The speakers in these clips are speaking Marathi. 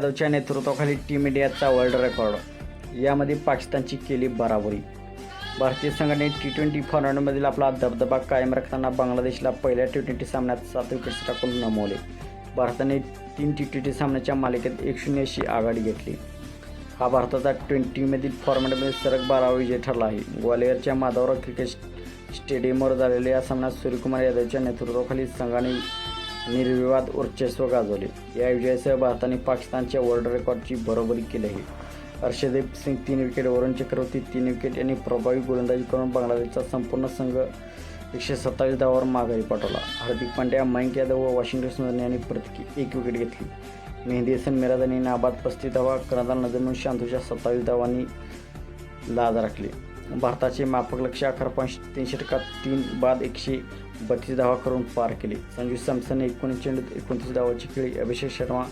यादवच्या नेतृत्वाखाली टीम इंडियाचा वर्ल्ड रेकॉर्ड यामध्ये पाकिस्तानची केली बराबरी. भारतीय संघाने टी ट्वेंटी फॉर्मॅटमधील आपला दबदबा कायम राखताना बांगलादेशला पहिल्या टी ट्वेंटी सामन्यात सात विकेट्स टाकून नमवले. भारताने तीन टी ट्वेंटी सामन्याच्या मालिकेत एक शून्य अशी आघाडी घेतली. हा भारताचा ट्वेंटीमधील फॉर्मॅटमध्ये सरक बारावा विजय ठरला आहे. ग्वालियरच्या माधवराव क्रिकेट स्टेडियमवर झालेल्या या सामन्यात सूर्यकुमार यादवच्या नेतृत्वाखाली संघाने निर्विवाद वर्चस्व गाजवले. या विजयासह भारताने पाकिस्तानच्या वर्ल्ड रेकॉर्डची बरोबरी केली आहे. हर्षदीप सिंग तीन विकेट वरुण चक्रवर्ती तीन विकेट यांनी प्रभावी गोलंदाजी करून बांगलादेशचा संपूर्ण संघ एकशे सत्तावीस धावावर माघारी पाठवला. हार्दिक पांड्या मयंक यादव व वॉशिंग्टन सुंदर यांनी प्रत्येकी एक विकेट घेतली. मेहदी हसन मिराज यांनी नाबाद पस्तीस धावा कर्णधार नजमुन शांतूच्या सत्तावीस धावांनी लाज राखली. भारताचे मापक लक्ष अकरा पॉईंट तीनशे टक्का तीन बाद एकशे बत्तीस धावा करून पार केले. संजू सॅमसनने एकोणीस चेंडूत एकोणतीस धावाची खेळी. अभिषेक शर्मा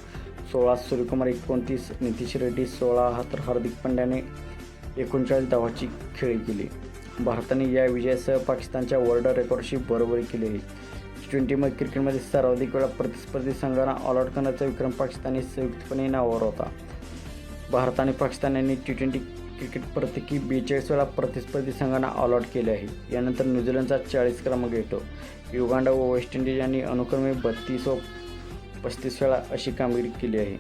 सोळा सूर्यकुमार एकोणतीस नितीश रेड्डी सोळा तर हार्दिक पंड्याने एकोणचाळीस धावाची खेळी केली. भारताने या विजयासह पाकिस्तानच्या वर्ल्ड रेकॉर्डशी बरोबरी केली आहे. टी ट्वेंटी क्रिकेटमध्ये सर्वाधिक वेळा प्रतिस्पर्धी संघांना ऑल करण्याचा विक्रम पाकिस्तानी संयुक्तपणे नावावर होता. भारत आणि पाकिस्तान यांनी टी ट्वेंटी क्रिकेट प्रत्येकी बेचाळीस वेळा प्रतिस्पर्धी संघांना अलॉट केले आहे. यानंतर न्यूझीलंडचा चाळीस क्रमांक येतो. युगांडा व वेस्ट इंडिज यांनी अनुक्रमे बत्तीस व पस्तीस वेळा अशी कामगिरी केली आहे.